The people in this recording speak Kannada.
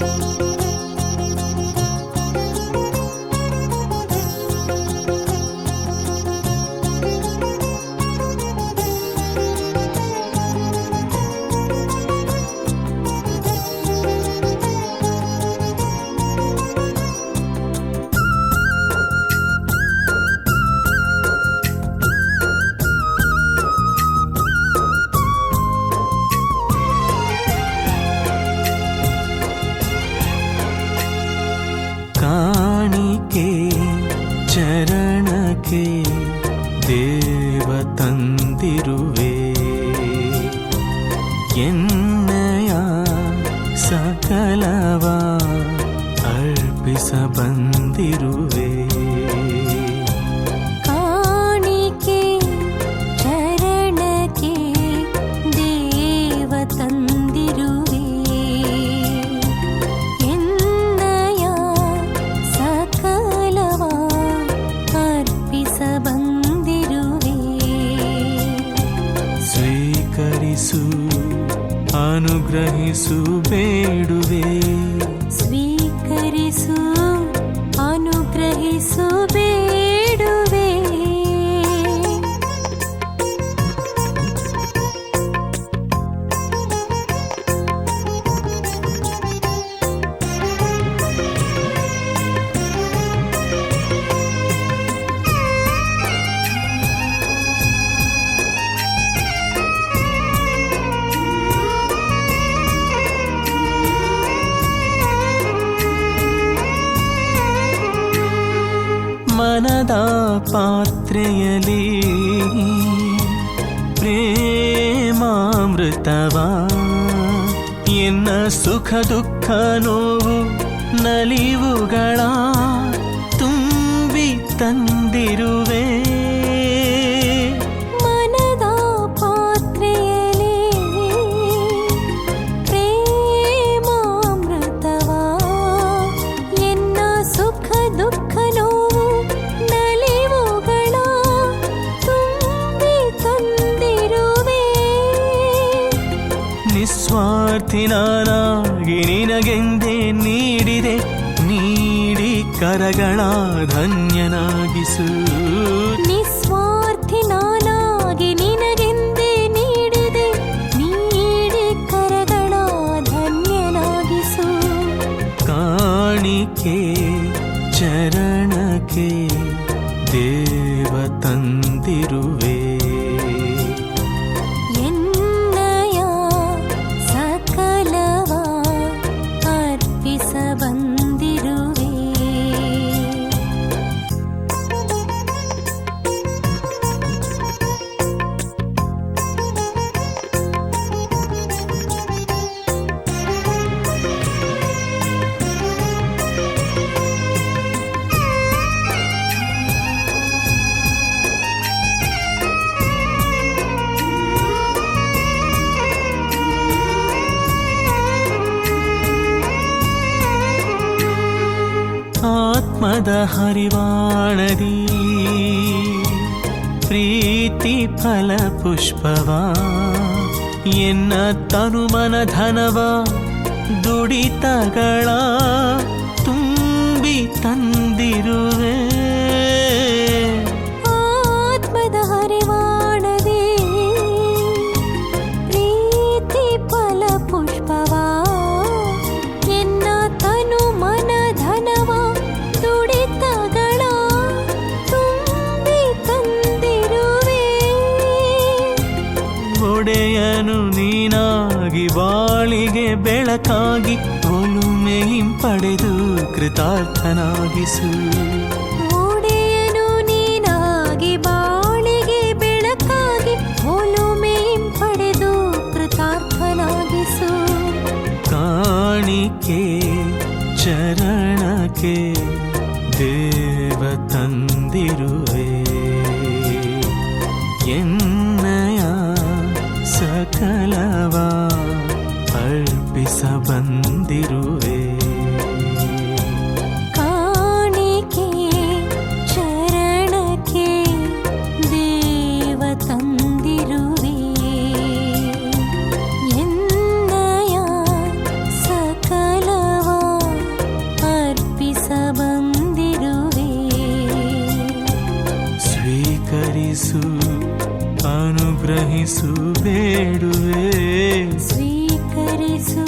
ಕಾಣಿಕೆ ಸ್ವೀಕರಿಸು ಅನುಗ್ರಹಿಸು ಬೇಡುವೆ. ಸ್ವೀಕರಿಸು ಅನುಗ್ರಹಿಸು ಬೇಡುವೆ ಮನದ ಪಾತ್ರೆಯಲಿ ಪ್ರೇಮಾಮೃತವ. ಎನ್ನ ಸುಖ ದುಃಖ ನೋವು ನಲಿವುಗಳ ತುಂಬಿ ತಂದಿರುವೆ. ನಿಸ್ವಾರ್ಥಿ ನಾನಾಗಿ ನಿನಗೆಂದೇ ನೀಡಿದೆ. ನೀಡಿ ಕರಗಳ ಧನ್ಯನಾಗಿಸು. ನಿಸ್ವಾರ್ಥಿ ನಾನಾಗಿ ನಿನಗೆಂದೇ ನೀಡಿದೆ. ನೀಡಿ ಕರಗಳ ಧನ್ಯನಾಗಿಸು. ಕಾಣಿಕೆ ಚರಣಕ್ಕೆ ದೇವ ತಂದಿರುವೆ. ಆತ್ಮದ ಹರಿವಾಣದಿ. ಪ್ರೀತಿ ಫಲ ಪುಷ್ಪವಾ. ಎನ್ನ ತನುಮನ ಧನವ. ದುಡಿತಗಳ ತುಂಬಿ ತಂದಿರುವೆ. ನೀನಾಗಿ ಬಾಳಿಗೆ ಬೆಳಕಾಗಿ ಒಲುಮೆ ಹಿಂಪಡೆದು ಕೃತಾರ್ಥನಾಗಿಸು. ಒಡೆಯನು ನೀನಾಗಿ ಬಾಳಿಗೆ ಬೆಳಕಾಗಿ ಒಲುಮೆ ಪಡೆದು ಕೃತಾರ್ಥನಾಗಿಸು. ಕಾಣಿಕೆ ಚರಣಕ್ಕೆ ದೇವ ತಂದಿರುವೆ. ಎನ್ನಯ ಸಕಲವ ಅರ್ಪಿಸ ಬಂದಿರುವೆ ಅನುಗ್ರಹಿಸು ಬೇಡುವೆ. ಸ್ವೀಕರಿಸು